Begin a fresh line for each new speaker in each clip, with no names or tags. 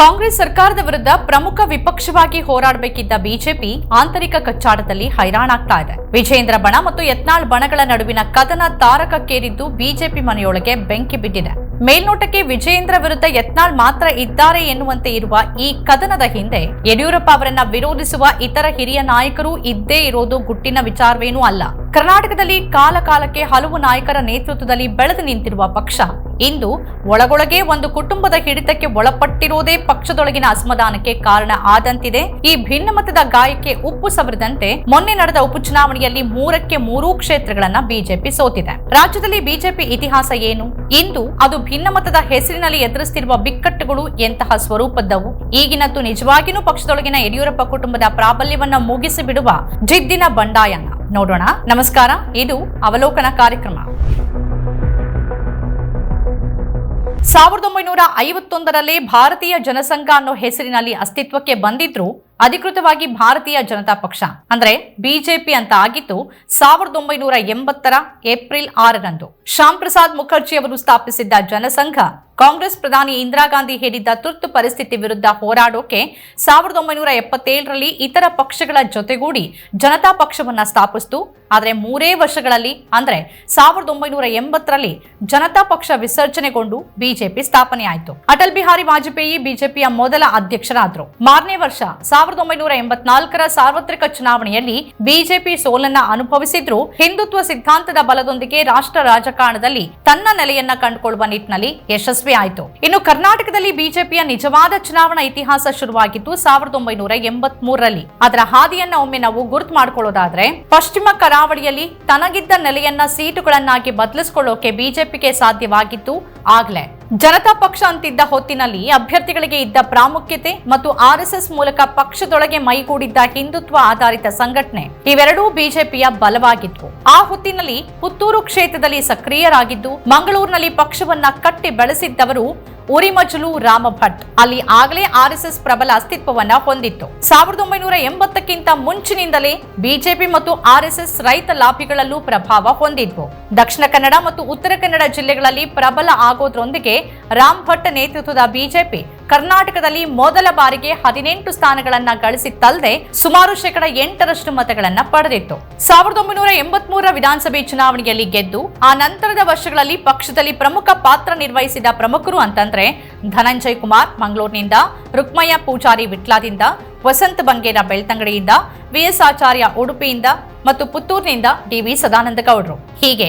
ಕಾಂಗ್ರೆಸ್ ಸರ್ಕಾರದ ವಿರುದ್ಧ ಪ್ರಮುಖ ವಿಪಕ್ಷವಾಗಿ ಹೋರಾಡಬೇಕಿದ್ದ ಬಿಜೆಪಿ ಆಂತರಿಕ ಕಚ್ಚಾಟದಲ್ಲಿ ಹೈರಾಣಾಗ್ತಾ ಇದೆ. ವಿಜೇಂದ್ರ ಬಣ ಮತ್ತು ಯತ್ನಾಳ್ ಬಣಗಳ ನಡುವಿನ ಕದನ ತಾರಕಕ್ಕೇರಿದ್ದು ಬಿಜೆಪಿ ಮನೆಯೊಳಗೆ ಬೆಂಕಿ ಬಿದ್ದಿದೆ. ಮೇಲ್ನೋಟಕ್ಕೆ ವಿಜಯೇಂದ್ರ ವಿರುದ್ಧ ಯತ್ನಾಳ್ ಮಾತ್ರ ಇದ್ದಾರೆ ಎನ್ನುವಂತೆ ಇರುವ ಈ ಕದನದ ಹಿಂದೆ ಯಡಿಯೂರಪ್ಪ ಅವರನ್ನ ವಿರೋಧಿಸುವ ಇತರ ಹಿರಿಯ ನಾಯಕರು ಇದ್ದೇ ಇರೋದು ಗುಟ್ಟಿನ ವಿಚಾರವೇನೂ ಅಲ್ಲ. ಕರ್ನಾಟಕದಲ್ಲಿ ಕಾಲ ಕಾಲಕ್ಕೆ ಹಲವು ನಾಯಕರ ನೇತೃತ್ವದಲ್ಲಿ ಬೆಳೆದು ನಿಂತಿರುವ ಪಕ್ಷ. ಇಂದು ಒಳಗೊಳಗೆ ಒಂದು ಕುಟುಂಬದ ಹಿಡಿತಕ್ಕೆ ಒಳಪಟ್ಟಿರುವುದೇ ಪಕ್ಷದೊಳಗಿನ ಅಸಮಾಧಾನಕ್ಕೆ ಕಾರಣ ಆದಂತಿದೆ. ಈ ಭಿನ್ನಮತದ ಗಾಯಕ್ಕೆ ಉಪ್ಪು ಸವರಿದಂತೆ ಮೊನ್ನೆ ನಡೆದ ಉಪಚುನಾವಣೆಯಲ್ಲಿ ಮೂರಕ್ಕೆ ಮೂರೂ ಕ್ಷೇತ್ರಗಳನ್ನ ಬಿಜೆಪಿ ಸೋತಿದೆ. ರಾಜ್ಯದಲ್ಲಿ ಬಿಜೆಪಿ ಇತಿಹಾಸ ಏನು? ಇಂದು ಅದು ಭಿನ್ನಮತದ ಹೆಸರಿನಲ್ಲಿ ಎದುರಿಸುತ್ತಿರುವ ಬಿಕ್ಕಟ್ಟುಗಳು ಎಂತಹ ಸ್ವರೂಪದ್ದವು? ಈಗಿನತ್ತು ನಿಜವಾಗಿಯೂ ಪಕ್ಷದೊಳಗಿನ ಯಡಿಯೂರಪ್ಪ ಕುಟುಂಬದ ಪ್ರಾಬಲ್ಯವನ್ನ ಮುಗಿಸಿಬಿಡುವ ಜಿದ್ದಿನ ಬಂಡಾಯನ? ನೋಡೋಣ. ನಮಸ್ಕಾರ, ಇದು ಅವಲೋಕನ ಕಾರ್ಯಕ್ರಮ. ಸಾವಿರದ ಒಂಬೈನೂರ ಐವತ್ತೊಂದರಲ್ಲಿ ಭಾರತೀಯ ಜನಸಂಘ ಅನ್ನೋ ಹೆಸರಿನಲ್ಲಿ ಅಸ್ತಿತ್ವಕ್ಕೆ ಬಂದಿದ್ರು ಅಧಿಕೃತವಾಗಿ ಭಾರತೀಯ ಜನತಾ ಪಕ್ಷ, ಅಂದ್ರೆ ಬಿಜೆಪಿ ಅಂತ ಆಗಿತ್ತು ಸಾವಿರದ ಒಂಬೈನೂರ ಎಂಬತ್ತರ ಏಪ್ರಿಲ್ ಆರರಂದು. ಶ್ಯಾಮ್ ಪ್ರಸಾದ್ ಮುಖರ್ಜಿ ಅವರು ಸ್ಥಾಪಿಸಿದ್ದ ಜನಸಂಘ ಕಾಂಗ್ರೆಸ್ ಪ್ರಧಾನಿ ಇಂದಿರಾ ಗಾಂಧಿ ಹೇಳಿದ್ದ ತುರ್ತು ಪರಿಸ್ಥಿತಿ ವಿರುದ್ಧ ಹೋರಾಡೋಕೆ ಸಾವಿರದ ಒಂಬೈನೂರ ಎಪ್ಪತ್ತೇಳರಲ್ಲಿ ಇತರ ಪಕ್ಷಗಳ ಜೊತೆಗೂಡಿ ಜನತಾ ಪಕ್ಷವನ್ನ ಸ್ಥಾಪಿಸಿತು. ಆದರೆ ಮೂರೇ ವರ್ಷಗಳಲ್ಲಿ, ಅಂದರೆ ಸಾವಿರದ ಒಂಬೈನೂರ ಎಂಬತ್ತರಲ್ಲಿ ಜನತಾ ಪಕ್ಷ ವಿಸರ್ಜನೆಗೊಂಡು ಬಿಜೆಪಿ ಸ್ಥಾಪನೆಯಾಯಿತು. ಅಟಲ್ ಬಿಹಾರಿ ವಾಜಪೇಯಿ ಬಿಜೆಪಿಯ ಮೊದಲ ಅಧ್ಯಕ್ಷರಾದರು. ಮಾರನೇ ವರ್ಷ ಸಾವಿರದ ಒಂಬೈನೂರ ಎಂಬತ್ನಾಲ್ಕರ ಸಾರ್ವತ್ರಿಕ ಚುನಾವಣೆಯಲ್ಲಿ ಬಿಜೆಪಿ ಸೋಲನ್ನ ಅನುಭವಿಸಿದ್ರು. ಹಿಂದುತ್ವ ಸಿದ್ಧಾಂತದ ಬಲದೊಂದಿಗೆ ರಾಷ್ಟ್ರ ರಾಜಕಾರಣದಲ್ಲಿ ತನ್ನ ನೆಲೆಯನ್ನ ಕಂಡುಕೊಳ್ಳುವ ನಿಟ್ಟಿನಲ್ಲಿ ಯಶಸ್ವಿ ಆಯಿತು. ಇನ್ನು ಕರ್ನಾಟಕದಲ್ಲಿ ಬಿಜೆಪಿಯ ನಿಜವಾದ ಚುನಾವಣಾ ಇತಿಹಾಸ ಶುರುವಾಗಿದ್ದು ಸಾವಿರದ ಒಂಬೈನೂರ ಅದರ ಹಾದಿಯನ್ನ ಒಮ್ಮೆ ನಾವು ಗುರುತು ಮಾಡಿಕೊಳ್ಳೋದಾದ್ರೆ, ಪಶ್ಚಿಮ ಕರಾವಳಿಯಲ್ಲಿ ತನಗಿದ್ದ ನೆಲೆಯನ್ನ ಸೀಟುಗಳನ್ನಾಗಿ ಬದಲಿಸಿಕೊಳ್ಳೋಕೆ ಬಿಜೆಪಿಗೆ ಸಾಧ್ಯವಾಗಿತ್ತು ಆಗ್ಲೇ. ಜನತಾ ಪಕ್ಷ ಅಂತಿದ್ದ ಹೊತ್ತಿನಲ್ಲಿ ಅಭ್ಯರ್ಥಿಗಳಿಗೆ ಇದ್ದ ಪ್ರಾಮುಖ್ಯತೆ ಮತ್ತು ಆರ್ಎಸ್ಎಸ್ ಮೂಲಕ ಪಕ್ಷದೊಳಗೆ ಮೈಗೂಡಿದ್ದ ಹಿಂದುತ್ವ ಆಧಾರಿತ ಸಂಘಟನೆ ಇವೆರಡೂ ಬಿಜೆಪಿಯ ಬಲವಾಗಿದ್ವು ಆ ಹೊತ್ತಿನಲ್ಲಿ ಪುತ್ತೂರು ಕ್ಷೇತ್ರದಲ್ಲಿ ಸಕ್ರಿಯರಾಗಿದ್ದು ಮಂಗಳೂರಿನಲ್ಲಿ ಪಕ್ಷವನ್ನ ಕಟ್ಟಿ ಬೆಳೆಸಿದ್ದವರು ಉರಿಮಜಲು ರಾಮಭಟ್. ಅಲ್ಲಿ ಆಗಲೇ ಆರ್ಎಸ್ಎಸ್ ಪ್ರಬಲ ಅಸ್ತಿತ್ವವನ್ನ ಹೊಂದಿತ್ತು. ಸಾವಿರದ ಒಂಬೈನೂರ ಎಂಬತ್ತಕ್ಕಿಂತ ಮುಂಚಿನಿಂದಲೇ ಬಿಜೆಪಿ ಮತ್ತು ಆರ್ಎಸ್ಎಸ್ ರೈತ ಲಾಭಿಗಳಲ್ಲೂ ಪ್ರಭಾವ ಹೊಂದಿದ್ವು. ದಕ್ಷಿಣ ಕನ್ನಡ ಮತ್ತು ಉತ್ತರ ಕನ್ನಡ ಜಿಲ್ಲೆಗಳಲ್ಲಿ ಪ್ರಬಲ ಆಗೋದ್ರೊಂದಿಗೆ ರಾಮ್ ಭಟ್ ನೇತೃತ್ವದ ಬಿಜೆಪಿ ಕರ್ನಾಟಕದಲ್ಲಿ ಮೊದಲ ಬಾರಿಗೆ ಹದಿನೆಂಟು ಸ್ಥಾನಗಳನ್ನ ಗಳಿಸಿತ್ತಲ್ಲದೆ ಸುಮಾರು ಶೇಕಡ ಎಂಟರಷ್ಟು ಮತಗಳನ್ನ ಪಡೆದಿತ್ತು. ಸಾವಿರದ ಒಂಬೈನೂರ ಎಂಬತ್ಮೂರರ ವಿಧಾನಸಭೆ ಚುನಾವಣೆಯಲ್ಲಿ ಗೆದ್ದು, ಆ ನಂತರದ ವರ್ಷಗಳಲ್ಲಿ ಪಕ್ಷದಲ್ಲಿ ಪ್ರಮುಖ ಪಾತ್ರ ನಿರ್ವಹಿಸಿದ ಪ್ರಮುಖರು ಅಂತಂದ್ರೆ ಧನಂಜಯ್ ಕುಮಾರ್ ಮಂಗಳೂರಿನಿಂದ, ರುಕ್ಮಯ್ಯ ಪೂಜಾರಿ ವಿಟ್ಲಾದಿಂದ, ವಸಂತ ಬಂಗೇರ ಬೆಳ್ತಂಗಡಿಯಿಂದ, ವಿಎಸ್ ಆಚಾರ್ಯ ಉಡುಪಿಯಿಂದ ಮತ್ತು ಪುತ್ತೂರಿನಿಂದ ಡಿವಿ ಸದಾನಂದ ಗೌಡರು. ಹೀಗೆ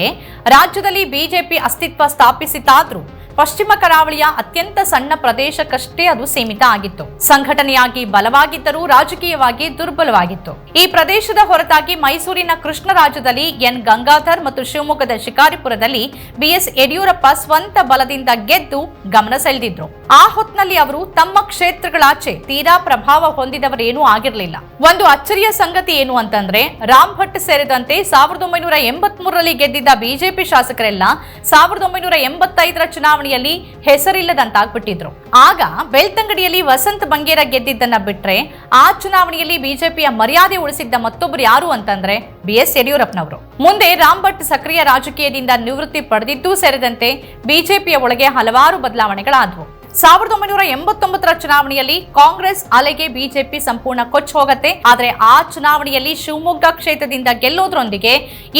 ರಾಜ್ಯದಲ್ಲಿ ಬಿಜೆಪಿ ಅಸ್ತಿತ್ವ ಸ್ಥಾಪಿಸಿತಾದ್ರೂ ಪಶ್ಚಿಮ ಕರಾವಳಿಯ ಅತ್ಯಂತ ಸಣ್ಣ ಪ್ರದೇಶಕ್ಕಷ್ಟೇ ಅದು ಸೀಮಿತ ಆಗಿತ್ತು. ಸಂಘಟನೆಯಾಗಿ ಬಲವಾಗಿದ್ದರೂ ರಾಜಕೀಯವಾಗಿ ದುರ್ಬಲವಾಗಿತ್ತು. ಈ ಪ್ರದೇಶದ ಹೊರತಾಗಿ ಮೈಸೂರಿನ ಕೃಷ್ಣರಾಜದಲ್ಲಿ ಎನ್. ಗಂಗಾಧರ್ ಮತ್ತು ಶಿವಮೊಗ್ಗದ ಶಿಕಾರಿಪುರದಲ್ಲಿ ಬಿಎಸ್ ಯಡಿಯೂರಪ್ಪ ಸ್ವಂತ ಬಲದಿಂದ ಗೆದ್ದು ಗಮನ ಸೆಳೆದಿದ್ರು. ಆ ಹೊತ್ನಲ್ಲಿ ಅವರು ತಮ್ಮ ಕ್ಷೇತ್ರಗಳಾಚೆ ತೀರಾ ಪ್ರಭಾವ ಹೊಂದಿದವರೇನೂ ಆಗಿರಲಿಲ್ಲ. ಒಂದು ಅಚ್ಚರಿಯ ಸಂಗತಿ ಏನು ಅಂತಂದ್ರೆ, ರಾಮ್ ಭಟ್ ಸೇರಿದಂತೆ ಸಾವಿರದ ಒಂಬೈನೂರ ಎಂಬತ್ ಮೂರರಲ್ಲಿ ಗೆದ್ದಿದ್ದ ಬಿಜೆಪಿ ಶಾಸಕರೆಲ್ಲ ಸಾವಿರದ ಒಂಬೈನೂರ ಎಂಬತ್ತೈದರ ಚುನಾವಣೆಯಲ್ಲಿ ಹೆಸರಿಲ್ಲದಂತಾಗ್ಬಿಟ್ಟಿದ್ರು. ಆಗ ಬೆಳ್ತಂಗಡಿಯಲ್ಲಿ ವಸಂತ ಬಂಗೇರ ಗೆದ್ದಿದ್ದನ್ನ ಬಿಟ್ರೆ ಆ ಚುನಾವಣೆಯಲ್ಲಿ ಬಿಜೆಪಿಯ ಮರ್ಯಾದೆ ಉಳಿಸಿದ್ದ ಮತ್ತೊಬ್ಬರು ಯಾರು ಅಂತಂದ್ರೆ ಬಿ ಎಸ್ ಯಡಿಯೂರಪ್ಪನವರು. ಮುಂದೆ ರಾಮ್ ಭಟ್ ಸಕ್ರಿಯ ರಾಜಕೀಯದಿಂದ ನಿವೃತ್ತಿ ಪಡೆದಿದ್ದೂ ಸೇರಿದಂತೆ ಬಿಜೆಪಿಯ ಒಳಗೆ ಹಲವಾರು ಬದಲಾವಣೆಗಳಾದವು. ಸಾವಿರದ ಒಂಬೈನೂರ ಎಂಬತ್ತೊಂಬತ್ತರ ಚುನಾವಣೆಯಲ್ಲಿ ಕಾಂಗ್ರೆಸ್ ಅಲೆಗೆ ಬಿಜೆಪಿ ಸಂಪೂರ್ಣ ಕೊಚ್ಚ ಹೋಗತ್ತೆ. ಆದರೆ ಆ ಚುನಾವಣೆಯಲ್ಲಿ ಶಿವಮೊಗ್ಗ ಕ್ಷೇತ್ರದಿಂದ ಗೆಲ್ಲೋದ್ರೊಂದಿಗೆ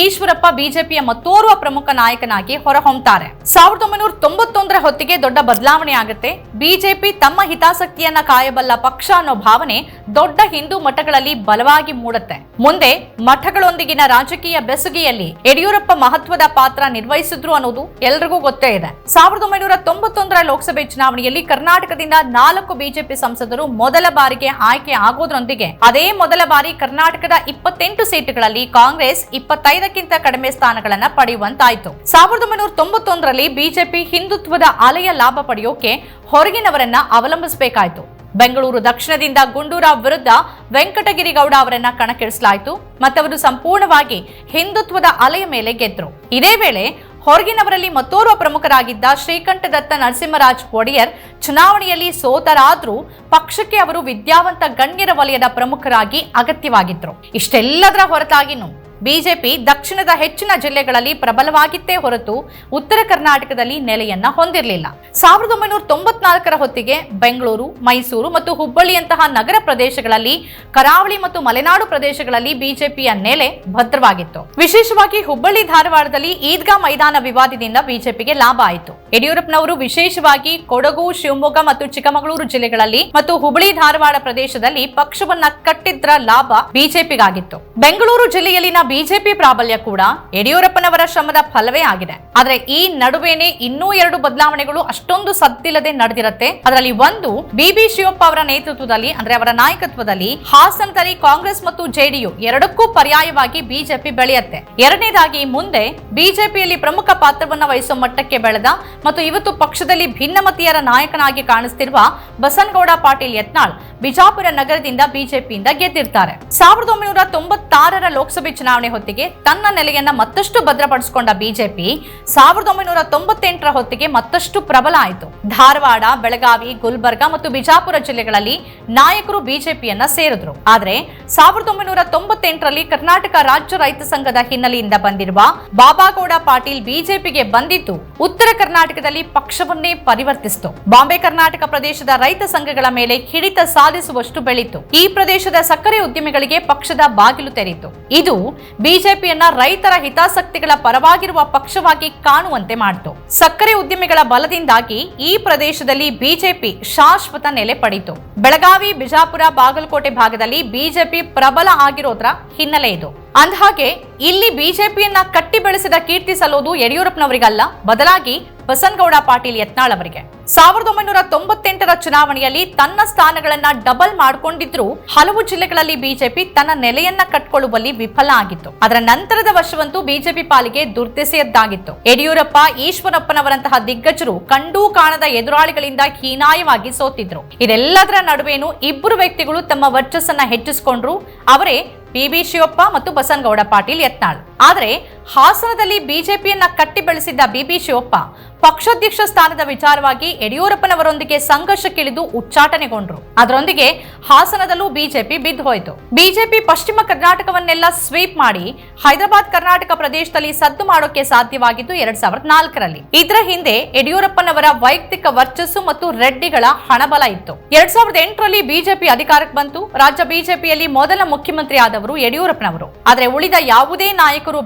ಈಶ್ವರಪ್ಪ ಬಿಜೆಪಿಯ ಮತ್ತೋರ್ವ ಪ್ರಮುಖ ನಾಯಕನಾಗಿ ಹೊರಹೊಮ್ಮುತ್ತಾರೆ ಸಾವಿರದ ಒಂಬೈನೂರ ತೊಂಬತ್ತೊಂದರ ಹೊತ್ತಿಗೆ ದೊಡ್ಡ ಬದಲಾವಣೆ ಆಗುತ್ತೆ. ಬಿಜೆಪಿ ತಮ್ಮ ಹಿತಾಸಕ್ತಿಯನ್ನ ಕಾಯಬಲ್ಲ ಪಕ್ಷ ಅನ್ನೋ ಭಾವನೆ ದೊಡ್ಡ ಹಿಂದೂ ಮಠಗಳಲ್ಲಿ ಬಲವಾಗಿ ಮೂಡುತ್ತೆ. ಮುಂದೆ ಮಠಗಳೊಂದಿಗಿನ ರಾಜಕೀಯ ಬೆಸುಗೆಯಲ್ಲಿ ಯಡಿಯೂರಪ್ಪ ಮಹತ್ವದ ಪಾತ್ರ ನಿರ್ವಹಿಸಿದ್ರು ಅನ್ನೋದು ಎಲ್ರಿಗೂ ಗೊತ್ತೇ ಇದೆ. ಸಾವಿರದ ಒಂಬೈನೂರ ತೊಂಬತ್ತೊಂದರ ಲೋಕಸಭೆ ಚುನಾವಣೆ ಚುನಾವಣೆಯಲ್ಲಿ ಕರ್ನಾಟಕದಿಂದ ನಾಲ್ಕು ಬಿಜೆಪಿ ಸಂಸದರು ಮೊದಲ ಬಾರಿಗೆ ಆಯ್ಕೆ ಆಗೋದ್ರೊಂದಿಗೆ ಅದೇ ಮೊದಲ ಬಾರಿ ಕರ್ನಾಟಕದ ಇಪ್ಪತ್ತೆಂಟು ಸೀಟುಗಳಲ್ಲಿ ಕಾಂಗ್ರೆಸ್ ಇಪ್ಪತ್ತೈದಕ್ಕಿಂತ ಕಡಿಮೆ ಸ್ಥಾನಗಳನ್ನು ಪಡೆಯುವಂತಾಯಿತು. ಸಾವಿರದ ಒಂಬೈನೂರ ತೊಂಬತ್ತೊಂದರಲ್ಲಿ ಬಿಜೆಪಿ ಹಿಂದುತ್ವದ ಅಲೆಯ ಲಾಭ ಪಡೆಯೋಕೆ ಹೊರಗಿನವರನ್ನ ಅವಲಂಬಿಸಬೇಕಾಯಿತು. ಬೆಂಗಳೂರು ದಕ್ಷಿಣದಿಂದ ಗುಂಡೂರಾವ್ ವಿರುದ್ಧ ವೆಂಕಟಗಿರಿಗೌಡ ಅವರನ್ನ ಕಣಕ್ಕಿಳಿಸಲಾಯಿತು. ಮತ್ತವರು ಸಂಪೂರ್ಣವಾಗಿ ಹಿಂದುತ್ವದ ಅಲೆಯ ಮೇಲೆ ಗೆದ್ರು. ಇದೇ ವೇಳೆ ಹೊರಗಿನವರಲ್ಲಿ ಮತ್ತೋರ್ವ ಪ್ರಮುಖರಾಗಿದ್ದ ಶ್ರೀಕಂಠದತ್ತ ನರಸಿಂಹರಾಜ್ ಒಡೆಯರ್ ಚುನಾವಣೆಯಲ್ಲಿ ಸೋತರಾದ್ರೂ ಪಕ್ಷಕ್ಕೆ ಅವರು ವಿದ್ಯಾವಂತ ಗಣ್ಯರ ವಲಯದ ಪ್ರಮುಖರಾಗಿ ಅಗತ್ಯವಾಗಿದ್ದರು ಇಷ್ಟೆಲ್ಲದರ ಹೊರತಾಗಿನೂ ಬಿಜೆಪಿ ದಕ್ಷಿಣದ ಹೆಚ್ಚಿನ ಜಿಲ್ಲೆಗಳಲ್ಲಿ ಪ್ರಬಲವಾಗಿತ್ತೇ ಹೊರತು ಉತ್ತರ ಕರ್ನಾಟಕದಲ್ಲಿ ನೆಲೆಯನ್ನ ಹೊಂದಿರಲಿಲ್ಲ. ಸಾವಿರದ ಒಂಬೈನೂರ ತೊಂಬತ್ನಾಲ್ಕರ ಹೊತ್ತಿಗೆ ಬೆಂಗಳೂರು, ಮೈಸೂರು ಮತ್ತು ಹುಬ್ಬಳ್ಳಿಯಂತಹ ನಗರ ಪ್ರದೇಶಗಳಲ್ಲಿ, ಕರಾವಳಿ ಮತ್ತು ಮಲೆನಾಡು ಪ್ರದೇಶಗಳಲ್ಲಿ ಬಿಜೆಪಿಯ ನೆಲೆ ಭದ್ರವಾಗಿತ್ತು. ವಿಶೇಷವಾಗಿ ಹುಬ್ಬಳ್ಳಿ ಧಾರವಾಡದಲ್ಲಿ ಈದ್ಗಾ ಮೈದಾನ ವಿವಾದದಿಂದ ಬಿಜೆಪಿಗೆ ಲಾಭ ಆಯಿತು. ಯಡಿಯೂರಪ್ಪನವರು ವಿಶೇಷವಾಗಿ ಕೊಡಗು, ಶಿವಮೊಗ್ಗ ಮತ್ತು ಚಿಕ್ಕಮಗಳೂರು ಜಿಲ್ಲೆಗಳಲ್ಲಿ ಮತ್ತು ಹುಬ್ಬಳ್ಳಿ ಧಾರವಾಡ ಪ್ರದೇಶದಲ್ಲಿ ಪಕ್ಷವನ್ನ ಕಟ್ಟಿದ್ರ ಲಾಭ ಬಿಜೆಪಿಗಾಗಿತ್ತು. ಬೆಂಗಳೂರು ಜಿಲ್ಲೆಯಲ್ಲಿನ ಬಿಜೆಪಿ ಪ್ರಾಬಲ್ಯ ಕೂಡ ಯಡಿಯೂರಪ್ಪನವರ ಶ್ರಮದ ಫಲವೇ ಆಗಿದೆ. ಆದ್ರೆ ಈ ನಡುವೆನೆ ಇನ್ನೂ ಎರಡು ಬದಲಾವಣೆಗಳು ಅಷ್ಟೊಂದು ಸದ್ದಿಲ್ಲದೆ ನಡೆದಿರುತ್ತೆ. ಅದರಲ್ಲಿ ಒಂದು ಬಿಬಿ ಶಿವಪ್ಪ ಅವರ ನೇತೃತ್ವದಲ್ಲಿ, ಅಂದ್ರೆ ಅವರ ನಾಯಕತ್ವದಲ್ಲಿ ಹಾಸನದಲ್ಲಿ ಕಾಂಗ್ರೆಸ್ ಮತ್ತು ಜೆಡಿಯು ಎರಡಕ್ಕೂ ಪರ್ಯಾಯವಾಗಿ ಬಿಜೆಪಿ ಬೆಳೆಯುತ್ತೆ. ಎರಡನೇದಾಗಿ ಮುಂದೆ ಬಿಜೆಪಿಯಲ್ಲಿ ಪ್ರಮುಖ ಪಾತ್ರವನ್ನ ವಹಿಸುವ ಮಟ್ಟಕ್ಕೆ ಬೆಳೆದ ಮತ್ತು ಇವತ್ತು ಪಕ್ಷದಲ್ಲಿ ಭಿನ್ನಮತೀಯರ ನಾಯಕನಾಗಿ ಕಾಣಿಸ್ತಿರುವ ಬಸನಗೌಡ ಪಾಟೀಲ್ ಯತ್ನಾಳ್ ಬಿಜಾಪುರ ನಗರದಿಂದ ಬಿಜೆಪಿಯಿಂದ ಗೆದ್ದಿರ್ತಾರೆ. ಸಾವಿರದ ಒಂಬೈನೂರ ತೊಂಬತ್ತಾರರ ಲೋಕಸಭೆ ಚುನಾವಣೆ ಹೊತ್ತಿಗೆ ತನ್ನ ನೆಲೆಯನ್ನ ಮತ್ತಷ್ಟು ಭದ್ರಪಡಿಸಿಕೊಂಡ ಬಿಜೆಪಿ ಸಾವಿರದ ಒಂಬೈನೂರ ತೊಂಬತ್ತೆಂಟರ ಹೊತ್ತಿಗೆ ಮತ್ತಷ್ಟು ಪ್ರಬಲ ಆಯಿತು. ಧಾರವಾಡ, ಬೆಳಗಾವಿ, ಗುಲ್ಬರ್ಗಾ ಮತ್ತು ಬಿಜಾಪುರ ಜಿಲ್ಲೆಗಳಲ್ಲಿ ನಾಯಕರು ಬಿಜೆಪಿಯನ್ನ ಸೇರಿದ್ರು. ಆದರೆ ಸಾವಿರದ ಒಂಬೈನೂರ ತೊಂಬತ್ತೆಂಟರಲ್ಲಿ ಕರ್ನಾಟಕ ರಾಜ್ಯ ರೈತ ಸಂಘದ ಹಿನ್ನೆಲೆಯಿಂದ ಬಂದಿರುವ ಬಾಬಾಗೌಡ ಪಾಟೀಲ್ ಬಿಜೆಪಿಗೆ ಬಂದಿದ್ದು ಉತ್ತರ ಕರ್ನಾಟಕದಲ್ಲಿ ಪಕ್ಷವನ್ನೇ ಪರಿವರ್ತಿಸಿತು. ಬಾಂಬೆ ಕರ್ನಾಟಕ ಪ್ರದೇಶದ ರೈತ ಸಂಘಗಳ ಮೇಲೆ ಹಿಡಿತ ಸಾಧಿಸುವಷ್ಟು ಬೆಳೀತು. ಈ ಪ್ರದೇಶದ ಸಕ್ಕರೆ ಉದ್ಯಮಿಗಳಿಗೆ ಪಕ್ಷದ ಬಾಗಿಲು ತೆರೆಯಿತು. ಇದು ಬಿಜೆಪಿಯನ್ನ ರೈತರ ಹಿತಾಸಕ್ತಿಗಳ ಪರವಾಗಿರುವ ಪಕ್ಷವಾಗಿ ಕಾಣುವಂತೆ ಮಾಡಿತು. ಸಕ್ಕರೆ ಉದ್ಯಮಿಗಳ ಬಲದಿಂದಾಗಿ ಈ ಪ್ರದೇಶದಲ್ಲಿ ಬಿಜೆಪಿ ಶಾಶ್ವತ ನೆಲೆ ಪಡೆಯಿತು ಬೆಳಗಾವಿ, ಬಿಜಾಪುರ, ಬಾಗಲಕೋಟೆ ಭಾಗದಲ್ಲಿ ಬಿಜೆಪಿ ಪ್ರಬಲ ಆಗಿರೋದ್ರ ಹಿನ್ನೆಲೆ ಇದು. ಅಂದಹಾಗೆ, ಇಲ್ಲಿ ಬಿಜೆಪಿಯನ್ನ ಕಟ್ಟಿ ಬೆಳೆಸಿದ ಕೀರ್ತಿ ಸಲ್ಲೋದು ಯಡಿಯೂರಪ್ಪನವರಿಗಲ್ಲ. ಬದಲಾಗಿ ಬಸನಗೌಡ ಪಾಟೀಲ್ ಯತ್ನಾಳ್ ಅವರಿಗೆ. ಸಾವಿರದ ಒಂಬೈನೂರ ತೊಂಬತ್ತೆಂಟರ ಚುನಾವಣೆಯಲ್ಲಿ ತನ್ನ ಸ್ಥಾನಗಳನ್ನ ಡಬಲ್ ಮಾಡಿಕೊಂಡಿದ್ರು ಹಲವು ಜಿಲ್ಲೆಗಳಲ್ಲಿ ಬಿಜೆಪಿ ತನ್ನ ನೆಲೆಯನ್ನ ಕಟ್ಕೊಳ್ಳುವಲ್ಲಿ ವಿಫಲ ಆಗಿತ್ತು. ಅದರ ನಂತರದ ವರ್ಷವಂತೂ ಬಿಜೆಪಿ ಪಾಲಿಗೆ ದುರ್ದೆಸೆಯದ್ದಾಗಿತ್ತು. ಯಡಿಯೂರಪ್ಪ, ಈಶ್ವರಪ್ಪನವರಂತಹ ದಿಗ್ಗಜರು ಕಂಡೂ ಕಾಣದ ಎದುರಾಳಿಗಳಿಂದ ಹೀನಾಯವಾಗಿ ಸೋತಿದ್ರು. ಇದೆಲ್ಲದರ ನಡುವೆನೂ ಇಬ್ಬರು ವ್ಯಕ್ತಿಗಳು ತಮ್ಮ ವರ್ಚಸ್ಸನ್ನ ಹೆಚ್ಚಿಸಿಕೊಂಡ್ರು. ಅವರೇ ಪಿಬಿ ಶಿವಪ್ಪ ಮತ್ತು ಬಸನ್ಗೌಡ ಪಾಟೀಲ್ ಯತ್ನಾಳ್. ಆದರೆ ಹಾಸನದಲ್ಲಿ ಬಿಜೆಪಿಯನ್ನ ಕಟ್ಟಿ ಬೆಳೆಸಿದ್ದ ಬಿಬಿ ಶಿವಪ್ಪ ಪಕ್ಷಾಧ್ಯಕ್ಷ ಸ್ಥಾನದ ವಿಚಾರವಾಗಿ ಯಡಿಯೂರಪ್ಪನವರೊಂದಿಗೆ ಸಂಘರ್ಷಕ್ಕಿಳಿದು ಉಚ್ಚಾಟನೆಗೊಂಡ್ರು. ಅದರೊಂದಿಗೆ ಹಾಸನದಲ್ಲೂ ಬಿಜೆಪಿ ಬಿದ್ದು ಹೋಯಿತು. ಬಿಜೆಪಿ ಪಶ್ಚಿಮ ಕರ್ನಾಟಕವನ್ನೆಲ್ಲ ಸ್ವೀಪ್ ಮಾಡಿ ಹೈದರಾಬಾದ್ ಕರ್ನಾಟಕ ಪ್ರದೇಶದಲ್ಲಿ ಸದ್ದು ಮಾಡೋಕೆ ಸಾಧ್ಯವಾಗಿದ್ದು ಎರಡ್ ಸಾವಿರದ ನಾಲ್ಕರಲ್ಲಿ. ಇದರ ಹಿಂದೆ ಯಡಿಯೂರಪ್ಪನವರ ವೈಯಕ್ತಿಕ ವರ್ಚಸ್ಸು ಮತ್ತು ರೆಡ್ಡಿಗಳ ಹಣಬಲ ಇತ್ತು. ಎರಡ್ ಸಾವಿರದ ಎಂಟರಲ್ಲಿ ಬಿಜೆಪಿ ಅಧಿಕಾರಕ್ಕೆ ಬಂತು. ರಾಜ್ಯ ಬಿಜೆಪಿಯಲ್ಲಿ ಮೊದಲ ಮುಖ್ಯಮಂತ್ರಿ ಆದವರು ಯಡಿಯೂರಪ್ಪನವರು. ಆದರೆ ಉಳಿದ ಯಾವುದೇ ನಾಯಕರು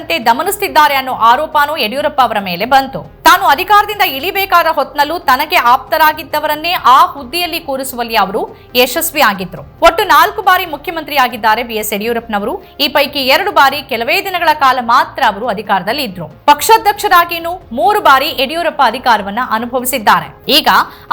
ಬೆಳೆಯದಂತೆ ದಮನಿಸುತ್ತಿದ್ದಾರೆ ಅನ್ನೋ ಆರೋಪನೂ ಯಡಿಯೂರಪ್ಪ ಅವರ ಮೇಲೆ ಬಂತು. ತಾನು ಅಧಿಕಾರದಿಂದ ಇಳಿಬೇಕಾದ ಹೊತ್ನಲ್ಲೂ ತನಗೆ ಆಪ್ತರಾಗಿದ್ದವರನ್ನೇ ಆ ಹುದ್ದೆಯಲ್ಲಿ ಕೂರಿಸುವಲ್ಲಿ ಅವರು ಯಶಸ್ವಿ ಆಗಿದ್ರು. ಒಟ್ಟು ನಾಲ್ಕು ಬಾರಿ ಮುಖ್ಯಮಂತ್ರಿಯಾಗಿದ್ದಾರೆ ಬಿಎಸ್ ಯಡಿಯೂರಪ್ಪನವರು. ಈ ಪೈಕಿ ಎರಡು ಬಾರಿ ಕೆಲವೇ ದಿನಗಳ ಕಾಲ ಮಾತ್ರ ಅವರು ಅಧಿಕಾರದಲ್ಲಿ ಇದ್ರು. ಪಕ್ಷಾಧ್ಯಕ್ಷರಾಗಿನೂ ಮೂರು ಬಾರಿ ಯಡಿಯೂರಪ್ಪ ಅಧಿಕಾರವನ್ನ ಅನುಭವಿಸಿದ್ದಾರೆ. ಈಗ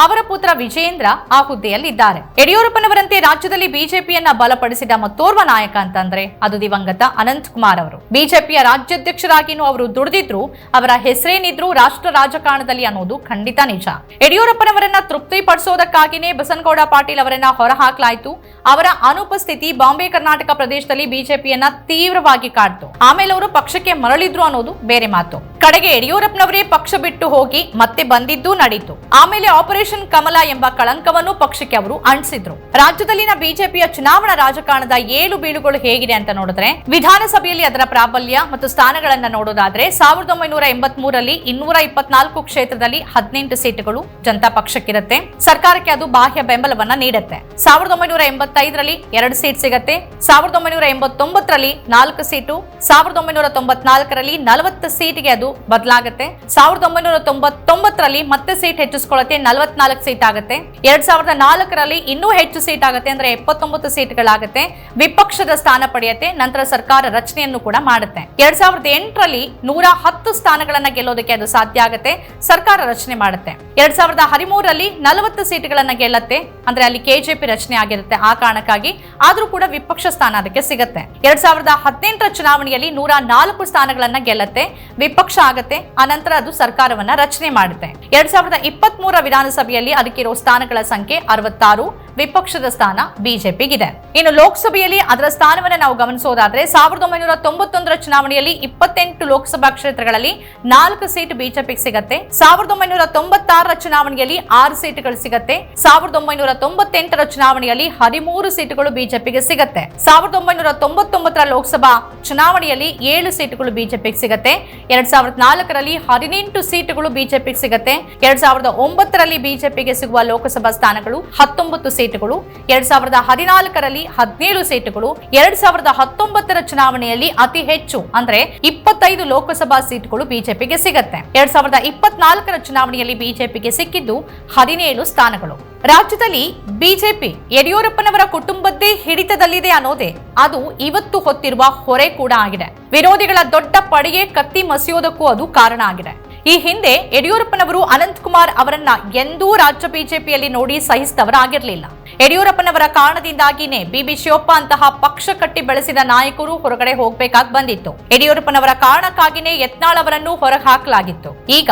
ಅವರ ಪುತ್ರ ವಿಜೇಂದ್ರ ಆ ಹುದ್ದೆಯಲ್ಲಿದ್ದಾರೆ. ಯಡಿಯೂರಪ್ಪನವರಂತೆ ರಾಜ್ಯದಲ್ಲಿ ಬಿಜೆಪಿಯನ್ನ ಬಲಪಡಿಸಿದ ಮತ್ತೋರ್ವ ನಾಯಕ ಅಂತಂದ್ರೆ ಅದು ದಿವಂಗತ ಅನಂತ್ ಕುಮಾರ್ ಅವರು. ಬಿಜೆಪಿಯ ರಾಜ್ಯಾಧ್ಯಕ್ಷರಾಗಿನೂ ಅವರು ದುಡಿದಿದ್ರು, ಅವರ ಹೆಸರೇನಿದ್ರು ರಾಷ್ಟ್ರ ರಾಜಕಾರಣದಲ್ಲಿ ಅನ್ನೋದು ಖಂಡಿತ ನಿಜ. ಯಡಿಯೂರಪ್ಪನವರನ್ನ ತೃಪ್ತಿಪಡಿಸೋದಕ್ಕಾಗಿನೇ ಬಸನಗೌಡ ಪಾಟೀಲ್ ಅವರನ್ನ ಹೊರಹಾಕಲಾಯಿತು. ಅವರ ಅನುಪಸ್ಥಿತಿ ಬಾಂಬೆ ಕರ್ನಾಟಕ ಪ್ರದೇಶದಲ್ಲಿ ಬಿಜೆಪಿಯನ್ನ ತೀವ್ರವಾಗಿ ಕಾಡ್ತು. ಆಮೇಲೆ ಅವರು ಪಕ್ಷಕ್ಕೆ ಮರಳಿದ್ರು ಅನ್ನೋದು ಬೇರೆ ಮಾತು. ಕಡೆಗೆ ಯಡಿಯೂರಪ್ಪನವರೇ ಪಕ್ಷ ಬಿಟ್ಟು ಹೋಗಿ ಮತ್ತೆ ಬಂದಿದ್ದು ನಡೀತು. ಆಮೇಲೆ ಆಪರೇಷನ್ ಕಮಲ ಎಂಬ ಕಳಂಕವನ್ನು ಪಕ್ಷಕ್ಕೆ ಅವರು ಅಂಟಿಸಿದ್ರು ರಾಜ್ಯದಲ್ಲಿನ ಬಿಜೆಪಿಯ ಚುನಾವಣಾ ರಾಜಕಾರಣದ ಏಳು ಬೀಳುಗಳು ಹೇಗಿದೆ ಅಂತ ನೋಡಿದ್ರೆ, ವಿಧಾನಸಭೆಯಲ್ಲಿ ಅದರ ಪ್ರಾಬಲ್ಯ ಮತ್ತು ಸ್ಥಾನಗಳನ್ನ ನೋಡೋದಾದ್ರೆ ಸಾವಿರದ ಒಂಬೈನೂರ ಎಂಬತ್ ಮೂರರಲ್ಲಿ ಇನ್ನೂರ ಇಪ್ಪತ್ನಾಲ್ಕು ಕ್ಷೇತ್ರದಲ್ಲಿ ಹದಿನೆಂಟು ಸೀಟುಗಳು ಜನತಾ ಪಕ್ಷಕ್ಕಿರುತ್ತೆ. ಸರ್ಕಾರಕ್ಕೆ ಅದು ಬಾಹ್ಯ ಬೆಂಬಲವನ್ನ ನೀಡುತ್ತೆ. ಸಾವಿರದ ಒಂಬೈನೂರ ಎಂಬತ್ತೈದರಲ್ಲಿ ಎರಡು ಸೀಟ್ ಸಿಗುತ್ತೆ. ಸಾವಿರದ ಒಂಬೈನೂರ ಎಂಬತ್ತೊಂಬತ್ತರಲ್ಲಿ ನಾಲ್ಕು ಸೀಟು. ಸಾವಿರದ ಒಂಬೈನೂರ ತೊಂಬತ್ನಾಲ್ಕರಲ್ಲಿ ನಲವತ್ತು ಸೀಟಿಗೆ ಅದು ಬದಲಾಗುತ್ತೆ. ಸಾವಿರದ ಒಂಬೈನೂರ ತೊಂಬತ್ತೊಂಬತ್ತರಲ್ಲಿ ಮತ್ತೆ ಸೀಟ್ ಹೆಚ್ಚಿಸ್ಕೊಳ್ಳುತ್ತೆ ನಲವತ್ನಾಲ್ಕು ಸೀಟ್ ಆಗುತ್ತೆ. ಎರಡ್ ಸಾವಿರದ ನಾಲ್ಕರಲ್ಲಿ ಇನ್ನೂ ಹೆಚ್ಚು ಸೀಟ್ ಆಗುತ್ತೆ ಅಂದ್ರೆ ಎಪ್ಪತ್ತೊಂಬತ್ತು ಸೀಟ್ಗಳಾಗುತ್ತೆ. ವಿಪಕ್ಷದ ಸ್ಥಾನ ಪಡೆಯುತ್ತೆ. ನಂತರ ಸರ್ಕಾರ ರಚನೆಯನ್ನು ಕೂಡ ಮಾಡುತ್ತೆ. ಎರಡ್ ಸಾವಿರದ ಎಂಟರಲ್ಲಿ ನೂರ ಹತ್ತು ಸ್ಥಾನಗಳನ್ನ ಗೆಲ್ಲೋದಕ್ಕೆ ಅದು ಸಾಧ್ಯ ಆಗುತ್ತೆ. ಸರ್ಕಾರ ರಚನೆ ಮಾಡುತ್ತೆ. ಎರಡ್ ಸಾವಿರದ ಹದಿಮೂರರಲ್ಲಿ ನಲವತ್ತು ಸೀಟ್ಗಳನ್ನ ಗೆಲ್ಲತ್ತೆ. ಅಂದ್ರೆ ಅಲ್ಲಿ ಕೆಜೆಪಿ ರಚನೆ ಆಗಿರುತ್ತೆ ಆ ಕಾರಣಕ್ಕಾಗಿ. ಆದ್ರೂ ಕೂಡ ವಿಪಕ್ಷ ಸ್ಥಾನ ಅದಕ್ಕೆ ಸಿಗುತ್ತೆ. ಎರಡ್ ಸಾವಿರದ ಹದಿನೆಂಟರ ಚುನಾವಣೆಯಲ್ಲಿ ನೂರ ನಾಲ್ಕು ಸ್ಥಾನಗಳನ್ನ ಗೆಲ್ಲತ್ತೆ. ವಿಪಕ್ಷ ಆಗತ್ತೆ, ಆನಂತರ ಅದು ಸರ್ಕಾರವನ್ನ ರಚನೆ ಮಾಡುತ್ತೆ. ಎರಡ್ ಸಾವಿರದ ಇಪ್ಪತ್ತ್ ಮೂರ ವಿಧಾನಸಭೆಯಲ್ಲಿ ಅದಕ್ಕಿರೋ ಸ್ಥಾನಗಳ ಸಂಖ್ಯೆ ಅರವತ್ತಾರು ವಿಪಕ್ಷದ ಸ್ಥಾನ ಬಿಜೆಪಿಗಿದೆ. ಇನ್ನು ಲೋಕಸಭೆಯಲ್ಲಿ ಅದರ ಸ್ಥಾನವನ್ನು ನಾವು ಗಮನಿಸೋದಾದ್ರೆ ಸಾವಿರದ ಒಂಬೈನೂರ ತೊಂಬತ್ತೊಂದರ ಚುನಾವಣೆಯಲ್ಲಿ ಇಪ್ಪತ್ತೆಂಟು ಲೋಕಸಭಾ ಕ್ಷೇತ್ರಗಳಲ್ಲಿ ನಾಲ್ಕು ಸೀಟ್ ಬಿಜೆಪಿಗೆ ಸಿಗತ್ತೆ. ಸಾವಿರದ ಒಂಬೈನೂರ ತೊಂಬತ್ತಾರರ ಚುನಾವಣೆಯಲ್ಲಿ ಆರು ಸೀಟುಗಳು ಸಿಗತ್ತೆ. ಸಾವಿರದ ಒಂಬೈನೂರ ತೊಂಬತ್ತೆಂಟರ ಚುನಾವಣೆಯಲ್ಲಿ ಹದಿಮೂರು ಸೀಟುಗಳು ಬಿಜೆಪಿಗೆ ಸಿಗತ್ತೆ. ಸಾವಿರದ ಒಂಬೈನೂರ ತೊಂಬತ್ತೊಂಬತ್ತರ ಲೋಕಸಭಾ ಚುನಾವಣೆಯಲ್ಲಿ ಏಳು ಸೀಟುಗಳು ಬಿಜೆಪಿಗೆ ಸಿಗತ್ತೆ. ಎರಡ್ ಸಾವಿರದ ನಾಲ್ಕರಲ್ಲಿ ಹದಿನೆಂಟು ಸೀಟುಗಳು ಬಿಜೆಪಿಗೆ ಸಿಗತ್ತೆ. ಎರಡ್ ಸಾವಿರದ ಒಂಬತ್ತರಲ್ಲಿ ಬಿಜೆಪಿಗೆ ಸಿಗುವ ಲೋಕಸಭಾ ಸ್ಥಾನಗಳು ಹತ್ತೊಂಬತ್ತು ಸೀಟುಗಳು ಎರಡ್ ಸಾವಿರದ ಹದಿನಾಲ್ಕರಲ್ಲಿ ಹದಿನೇಳು ಸೀಟುಗಳು ಎರಡ್ ಸಾವಿರದ ಹತ್ತೊಂಬತ್ತರ ಚುನಾವಣೆಯಲ್ಲಿ ಅತಿ ಹೆಚ್ಚು, ಅಂದ್ರೆ ಇಪ್ಪತ್ತೈದು ಲೋಕಸಭಾ ಸೀಟುಗಳು ಬಿಜೆಪಿಗೆ ಸಿಗತ್ತೆ. ಎರಡ್ ಸಾವಿರದ ಇಪ್ಪತ್ನಾಲ್ಕರ ಚುನಾವಣೆಯಲ್ಲಿ ಬಿಜೆಪಿಗೆ ಸಿಕ್ಕಿದ್ದು ಹದಿನೇಳು ಸ್ಥಾನಗಳು. ರಾಜ್ಯದಲ್ಲಿ ಬಿಜೆಪಿ ಯಡಿಯೂರಪ್ಪನವರ ಕುಟುಂಬದ್ದೇ ಹಿಡಿತದಲ್ಲಿದೆ ಅನ್ನೋದೇ, ಅದು ಇವತ್ತು ಹೊತ್ತಿರುವ ಹೊರೆ ಕೂಡ ಆಗಿದೆ. ವಿರೋಧಿಗಳ ದೊಡ್ಡ ಪಡೆಗೆ ಕತ್ತಿ ಮಸಿಯೋದಕ್ಕೂ ಅದು ಕಾರಣ ಆಗಿದೆ. ಈ ಹಿಂದೆ ಯಡಿಯೂರಪ್ಪನವರು ಅನಂತಕುಮಾರ್ ಅವರನ್ನ ಎಂದೂ ರಾಜ್ಯ ಬಿಜೆಪಿಯಲ್ಲಿ ನೋಡಿ ಸಹಿಸಿದವರಾಗಿರಲಿಲ್ಲ. ಯಡಿಯೂರಪ್ಪನವರ ಕಾರಣದಿಂದಾಗಿನೇ ಬಿಬಿ ಶಿವಪ್ಪ ಅಂತಹ ಪಕ್ಷ ಕಟ್ಟಿ ಬೆಳೆಸಿದ ನಾಯಕರು ಹೊರಗಡೆ ಹೋಗಬೇಕಾಗಿ ಬಂದಿತ್ತು. ಯಡಿಯೂರಪ್ಪನವರ ಕಾರಣಕ್ಕಾಗಿನೇ ಯತ್ನಾಳ್ ಅವರನ್ನು ಹೊರಗೆ ಹಾಕಲಾಗಿತ್ತು ಈಗ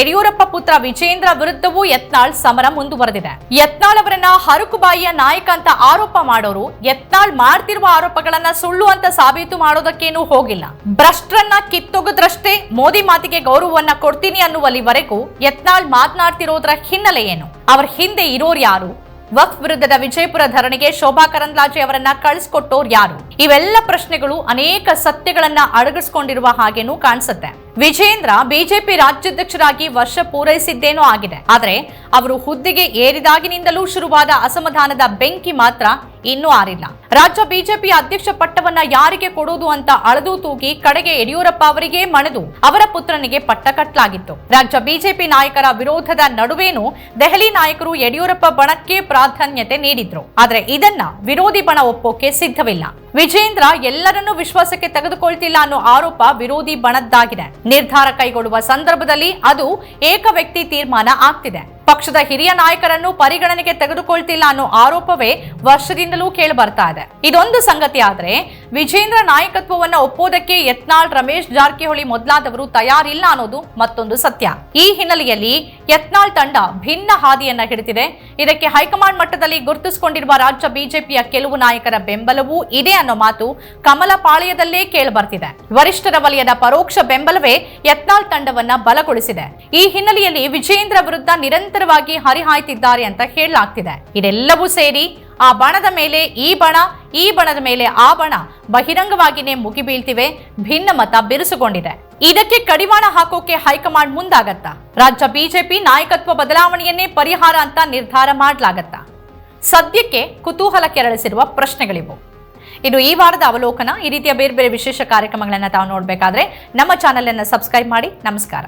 ಯಡಿಯೂರಪ್ಪ ಪುತ್ರ ವಿಜೇಂದ್ರ ವಿರುದ್ಧವೂ ಯತ್ನಾಳ್ ಸಮರ ಮುಂದುವರೆದಿದೆ. ಯತ್ನಾಳ್ ಅವರನ್ನ ಹರಕುಬಾಯಿಯ ನಾಯಕ ಅಂತ ಆರೋಪ ಮಾಡೋರು ಯತ್ನಾಳ್ ಮಾಡ್ತಿರುವ ಆರೋಪಗಳನ್ನ ಸುಳ್ಳು ಅಂತ ಸಾಬೀತು ಮಾಡೋದಕ್ಕೇನೂ ಹೋಗಿಲ್ಲ. ಭ್ರಷ್ಟರನ್ನ ಕಿತ್ತೊಗದ್ರಷ್ಟೇ ಮೋದಿ ಮಾತಿಗೆ ಗೌರವವನ್ನ ಕೊಡ್ತೀನಿ ಅನ್ನುವಲ್ಲಿವರೆಗೂ ಯತ್ನಾಳ್ ಮಾತನಾಡ್ತಿರೋದ್ರ ಹಿನ್ನೆಲೆ ಏನು? ಅವರ ಹಿಂದೆ ಇರೋರು ಯಾರು? ವಕ್ಫ್ ವಿರುದ್ಧದ ವಿಜಯಪುರ ಧರಣಿಗೆ ಶೋಭಾ ಕರಂದ್ಲಾಜೆ ಅವರನ್ನ ಕಳಿಸ್ಕೊಟ್ಟೋರ್ ಯಾರು? ಇವೆಲ್ಲ ಪ್ರಶ್ನೆಗಳು ಅನೇಕ ಸತ್ಯಗಳನ್ನ ಅಡಗಿಸ್ಕೊಂಡಿರುವ ಹಾಗೇನೂ ಕಾಣಿಸುತ್ತೆ. ವಿಜೇಂದ್ರ ಬಿಜೆಪಿ ರಾಜ್ಯಾಧ್ಯಕ್ಷರಾಗಿ ವರ್ಷ ಪೂರೈಸಿದ್ದೇನೋ ಆಗಿದೆ. ಆದರೆ ಅವರು ಹುದ್ದೆಗೆ ಏರಿದಾಗಿನಿಂದಲೂ ಶುರುವಾದ ಅಸಮಾಧಾನದ ಬೆಂಕಿ ಮಾತ್ರ ಇನ್ನೂ ಆರಿಲ್ಲ. ರಾಜ್ಯ ಬಿಜೆಪಿ ಅಧ್ಯಕ್ಷ ಪಟ್ಟವನ್ನ ಯಾರಿಗೆ ಕೊಡುವುದು ಅಂತ ಅಳದು ತೂಗಿ ಕಡೆಗೆ ಯಡಿಯೂರಪ್ಪ ಅವರಿಗೆ ಮಣೆದು ಅವರ ಪುತ್ರನಿಗೆ ಪಟ್ಟ ಕಟ್ಟಲಾಗಿತ್ತು ರಾಜ್ಯ ಬಿಜೆಪಿ ನಾಯಕರ ವಿರೋಧದ ನಡುವೇನು ದೆಹಲಿ ನಾಯಕರು ಯಡಿಯೂರಪ್ಪ ಬಣಕ್ಕೆ ಪ್ರಾಧಾನ್ಯತೆ ನೀಡಿದ್ರು. ಆದ್ರೆ ಇದನ್ನ ವಿರೋಧಿ ಬಣ ಒಪ್ಪೋಕೆ ಸಿದ್ಧವಿಲ್ಲ. ವಿಜೇಂದ್ರ ಎಲ್ಲರನ್ನೂ ವಿಶ್ವಾಸಕ್ಕೆ ತೆಗೆದುಕೊಳ್ತಿಲ್ಲ ಅನ್ನೋ ಆರೋಪ ವಿರೋಧಿ ಬಣದ್ದಾಗಿದೆ. ನಿರ್ಧಾರ ಕೈಗೊಳ್ಳುವ ಸಂದರ್ಭದಲ್ಲಿ ಅದು ಏಕ ವ್ಯಕ್ತಿ ತೀರ್ಮಾನ ಆಗ್ತಿದೆ. ಪಕ್ಷದ ಹಿರಿಯ ನಾಯಕರನ್ನು ಪರಿಗಣನೆಗೆ ತೆಗೆದುಕೊಳ್ತಿಲ್ಲ ಅನ್ನೋ ಆರೋಪವೇ ವರ್ಷದಿಂದಲೂ ಕೇಳಿ ಬರ್ತಾ ಇದೆ. ಇದೊಂದು ಸಂಗತಿ ಆದ್ರೆ, ವಿಜೇಂದ್ರ ನಾಯಕತ್ವವನ್ನ ಒಪ್ಪೋದಕ್ಕೆ ಯತ್ನಾಳ್ ರಮೇಶ್ ಜಾರಕಿಹೊಳಿ ಮೊದಲಾದವರು ತಯಾರಿಲ್ಲ ಅನ್ನೋದು ಮತ್ತೊಂದು ಸತ್ಯ. ಈ ಹಿನ್ನೆಲೆಯಲ್ಲಿ ಯತ್ನಾಳ್ ತಂಡ ಭಿನ್ನ ಹಾದಿಯನ್ನ ಹಿಡಿದಿದೆ. ಇದಕ್ಕೆ ಹೈಕಮಾಂಡ್ ಮಟ್ಟದಲ್ಲಿ ಗುರುತಿಸಿಕೊಂಡಿರುವ ರಾಜ್ಯ ಬಿಜೆಪಿಯ ಕೆಲವು ನಾಯಕರ ಬೆಂಬಲವೂ ಇದೆ ಅನ್ನೋ ಮಾತು ಕಮಲ ಪಾಳ್ಯದಲ್ಲೇ ಕೇಳಿಬರ್ತಿದೆ. ವರಿಷ್ಠರ ವಲಯದ ಪರೋಕ್ಷ ಬೆಂಬಲವೇ ಯತ್ನಾಳ್ ತಂಡವನ್ನ ಬಲಗೊಳಿಸಿದೆ. ಈ ಹಿನ್ನೆಲೆಯಲ್ಲಿ ವಿಜೇಂದ್ರ ವಿರುದ್ಧ ನಿರಂತರವಾಗಿ ಹರಿಹಾಯ್ತಿದ್ದಾರೆ ಅಂತ ಹೇಳಲಾಗ್ತಿದೆ. ಇದೆಲ್ಲವೂ ಸೇರಿ ಆ ಬಣದ ಮೇಲೆ ಈ ಬಣ, ಈ ಬಣದ ಮೇಲೆ ಆ ಬಣ ಬಹಿರಂಗವಾಗಿನೇ ಮುಗಿಬೀಳ್ತಿವೆ, ಭಿನ್ನ ಮತ ಬಿರುಸುಗೊಂಡಿದೆ. ಇದಕ್ಕೆ ಕಡಿವಾಣ ಹಾಕೋಕೆ ಹೈಕಮಾಂಡ್ ಮುಂದಾಗತ್ತಾ. ರಾಜ್ಯ ಬಿಜೆಪಿ ನಾಯಕತ್ವ ಬದಲಾವಣೆಯನ್ನೇ ಪರಿಹಾರ ಅಂತ ನಿರ್ಧಾರ ಮಾಡ್ಲಾಗತ್ತಾ. ಸದ್ಯಕ್ಕೆ ಕುತೂಹಲ ಕೆರಳಿಸಿರುವ ಪ್ರಶ್ನೆಗಳಿವು. ಇದು ಈ ವಾರದ ಅವಲೋಕನ, ಈ ರೀತಿಯ ಬೇರೆ ಬೇರೆ ವಿಶೇಷ ಕಾರ್ಯಕ್ರಮಗಳನ್ನು ತಾವು ನೋಡಬೇಕಾದ್ರೆ ನಮ್ಮ ಚಾನೆಲ್ ಅನ್ನು ಸಬ್ಸ್ಕ್ರೈಬ್ ಮಾಡಿ, ನಮಸ್ಕಾರ.